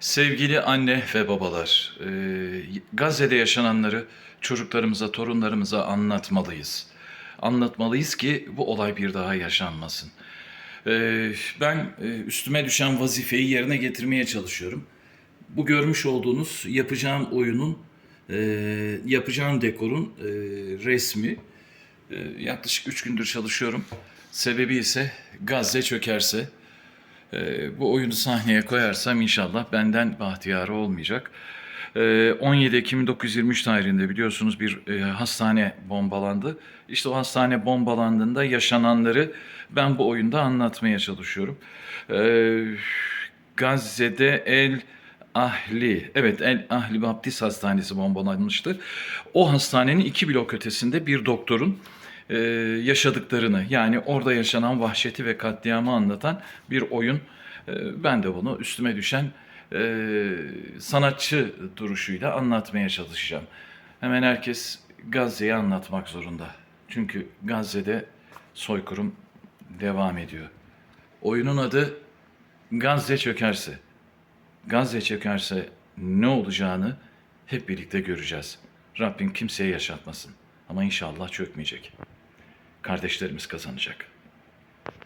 Sevgili anne ve babalar, e, Gazze'de yaşananları çocuklarımıza, torunlarımıza anlatmalıyız. Anlatmalıyız ki bu olay bir daha yaşanmasın. E, ben e, üstüme düşen vazifeyi yerine getirmeye çalışıyorum. Bu görmüş olduğunuz yapacağım oyunun, e, yapacağım dekorun e, resmi. E, yaklaşık üç gündür çalışıyorum. Sebebi ise Gazze çökerse, bu oyunu sahneye koyarsam inşallah benden bahtiyarı olmayacak. Ee, 17 Ekim 1923 tarihinde biliyorsunuz bir e, hastane bombalandı. İşte o hastane bombalandığında yaşananları ben bu oyunda anlatmaya çalışıyorum. Ee, Gazze'de El Ahli, evet El Ahli Baptist Hastanesi bombalanmıştı. O hastanenin iki blok ötesinde bir doktorun e, yaşadıklarını yani orada yaşanan vahşeti ve katliamı anlatan bir oyun. E, ben de bunu üstüme düşen e, sanatçı duruşuyla anlatmaya çalışacağım. Hemen herkes Gazze'yi anlatmak zorunda. Çünkü Gazze'de soykırım devam ediyor. Oyunun adı Gazze çökerse. Gazze çökerse ne olacağını hep birlikte göreceğiz. Rabbim kimseye yaşatmasın. Ama inşallah çökmeyecek. Kardeşlerimiz kazanacak.